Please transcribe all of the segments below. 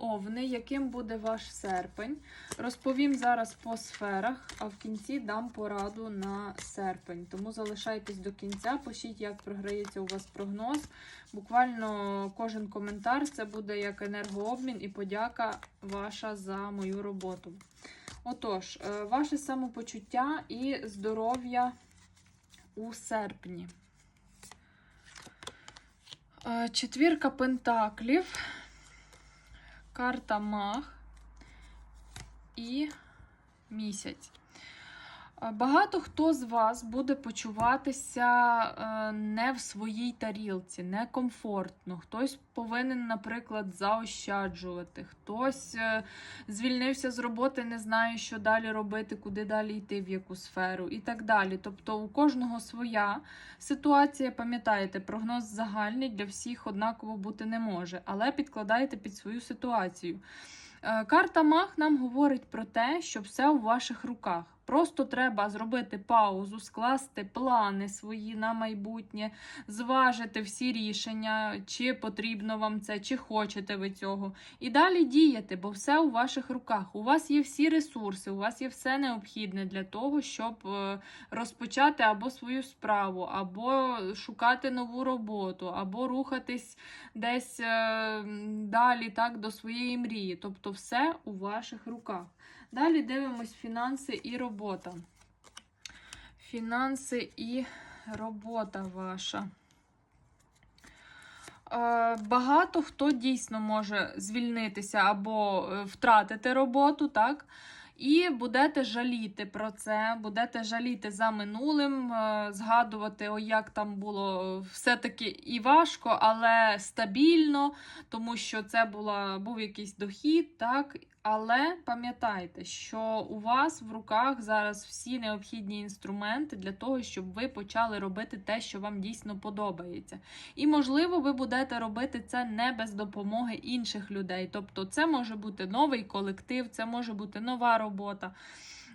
Овни, яким буде ваш серпень. Розповім зараз по сферах, а в кінці дам пораду на серпень. Тому залишайтесь до кінця, пишіть, як програється у вас прогноз. Буквально кожен коментар це буде як енергообмін і подяка ваша за мою роботу. Отож, е, ваше самопочуття і здоров'я у серпні. Е, Четвірка пентаклів, карта Маг і місяць. Е, Багато хто з вас буде почуватися е, не в своїй тарілці, некомфортно. Хтось повинен, наприклад, заощаджувати, хтось е, звільнився з роботи, не знає, що далі робити, куди далі йти, в яку сферу і так далі. Тобто у кожного своя ситуація, пам'ятаєте, прогноз загальний для всіх однаково бути не може, але підкладайте під свою ситуацію. Карта Мах нам говорить про те, що все у ваших руках. Просто треба зробити паузу, скласти плани свої на майбутнє, зважити всі рішення, чи потрібно вам це, чи хочете ви цього. І далі діяти, бо все у ваших руках. У вас є всі ресурси, у вас є все необхідне для того, щоб е, розпочати або свою справу, або шукати нову роботу, або рухатись десь е, далі так, до своєї мрії. Тобто все у ваших руках. Далі дивимось фінанси і робота. Фінанси і робота ваша. Е, Багато хто дійсно може звільнитися або е, втратити роботу, так? І будете жаліти про це, будете жаліти за минулим, е, згадувати, о, як там було все-таки і важко, але стабільно, тому що це була, був якийсь дохід, так? Але пам'ятайте, що у вас в руках зараз всі необхідні інструменти для того, щоб ви почали робити те, що вам дійсно подобається. І, можливо, ви будете робити це не без допомоги інших людей. Тобто, це може бути новий колектив, це може бути нова робота.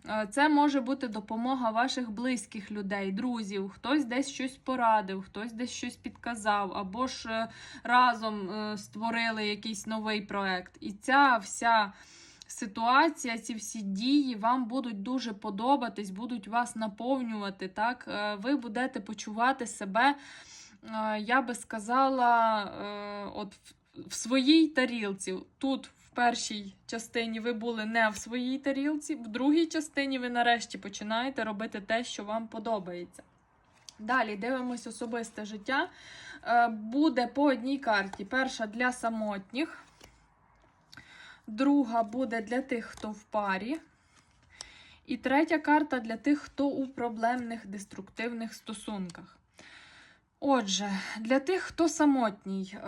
Е, Це може бути допомога ваших близьких людей, друзів. Хтось десь щось порадив, хтось десь щось підказав, або ж е, разом е, створили якийсь новий проект. І ця вся ситуація, ці всі дії вам будуть дуже подобатись, будуть вас наповнювати. Так? Е, Ви будете почувати себе, е, я би сказала, е, от в- своїй тарілці. Тут в першій частині ви були не в своїй тарілці, в другій частині ви нарешті починаєте робити те, що вам подобається. Далі дивимось особисте життя. Буде по одній карті. Перша для самотніх, друга буде для тих, хто в парі. І третя карта для тих, хто у проблемних деструктивних стосунках. Отже, для тих, хто самотній, е,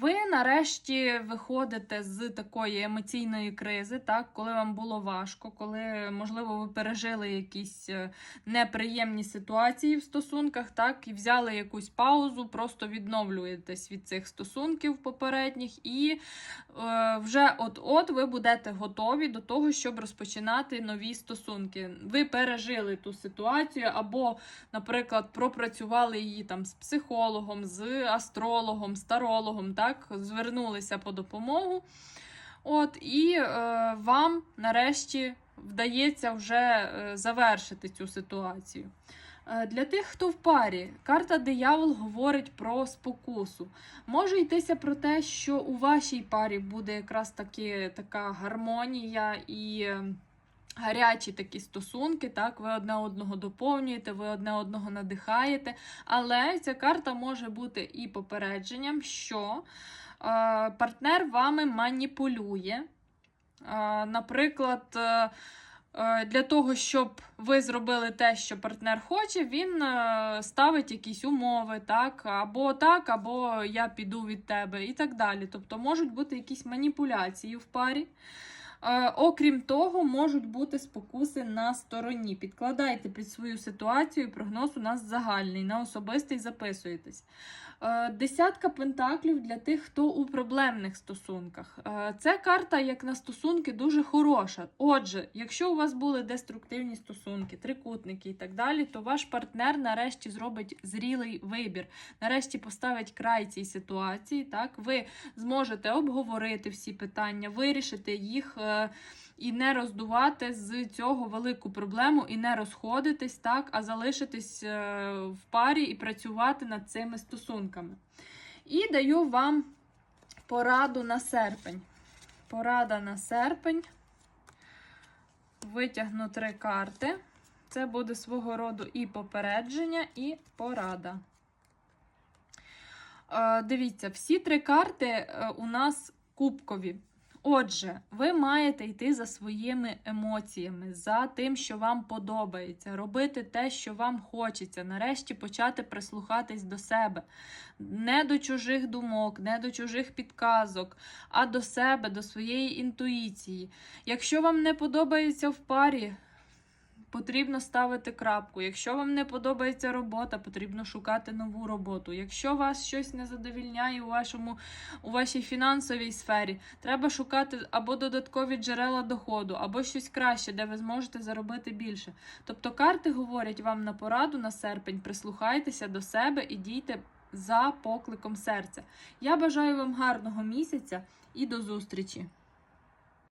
ви нарешті виходите з такої емоційної кризи, так, коли вам було важко, коли, можливо, ви пережили якісь е, неприємні ситуації в стосунках, так, і взяли якусь паузу, просто відновлюєтесь від цих стосунків попередніх, і е, вже от-от ви будете готові до того, щоб розпочинати нові стосунки. Ви пережили ту ситуацію, або, наприклад, пропрацювали її там з психологом, з астрологом, з тарологом, так, звернулися по допомогу. От, і е, вам нарешті вдається вже е, завершити цю ситуацію. Е, Для тих, хто в парі, карта диявол говорить про спокусу. Може йтися про те, що у вашій парі буде якраз таки така гармонія і е, гарячі такі стосунки. Так, ви одне одного доповнюєте, ви одне одного надихаєте. Але ця карта може бути і попередженням, що е, партнер вами маніпулює. Е, наприклад, е, е, для того, щоб ви зробили те, що партнер хоче, він е, ставить якісь умови, так, або так, або я піду від тебе, і так далі. Тобто можуть бути якісь маніпуляції в парі. Е, окрім того, можуть бути спокуси на стороні. Підкладайте під свою ситуацію, прогноз у нас загальний, на особистий записуєтесь. Е, Десятка пентаклів для тих, хто у проблемних стосунках. Е, Це карта, як на стосунки, дуже хороша. Отже, якщо у вас були деструктивні стосунки, трикутники і так далі, то ваш партнер нарешті зробить зрілий вибір. Нарешті поставить край цій ситуації. Так, ви зможете обговорити всі питання, вирішити їх. Е, І не роздувати з цього велику проблему, і не розходитись, так, а залишитись е, в парі і працювати над цими стосунками. І даю вам пораду на серпень. Порада на серпень. Витягну три карти. Це буде свого роду і попередження, і порада. Е, дивіться, всі три карти у нас кубкові. Отже, ви маєте йти за своїми емоціями, за тим, що вам подобається, робити те, що вам хочеться, нарешті почати прислухатись до себе, не до чужих думок, не до чужих підказок, а до себе, до своєї інтуїції. Якщо вам не подобається в парі, потрібно ставити крапку. Якщо вам не подобається робота, потрібно шукати нову роботу. Якщо вас щось не задовільняє у вашому у вашій фінансовій сфері, треба шукати або додаткові джерела доходу, або щось краще, де ви зможете заробити більше. Тобто карти говорять вам на пораду на серпень, прислухайтеся до себе і дійте за покликом серця. Я бажаю вам гарного місяця і до зустрічі!